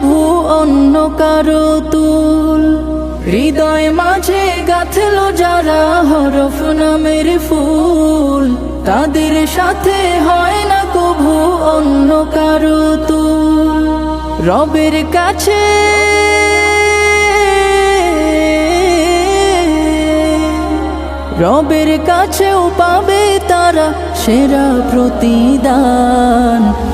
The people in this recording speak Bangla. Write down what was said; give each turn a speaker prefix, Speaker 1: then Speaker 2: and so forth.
Speaker 1: কভু অন্য কারও তুল। হৃদয় মাঝে গাথল যারা হরফ নামের ফুল। তাদের সাথে হয় না কভু অন্য কারও তুল। রবের কাছে রবের কাছেও পাবে তারা সেরা প্রতিদান।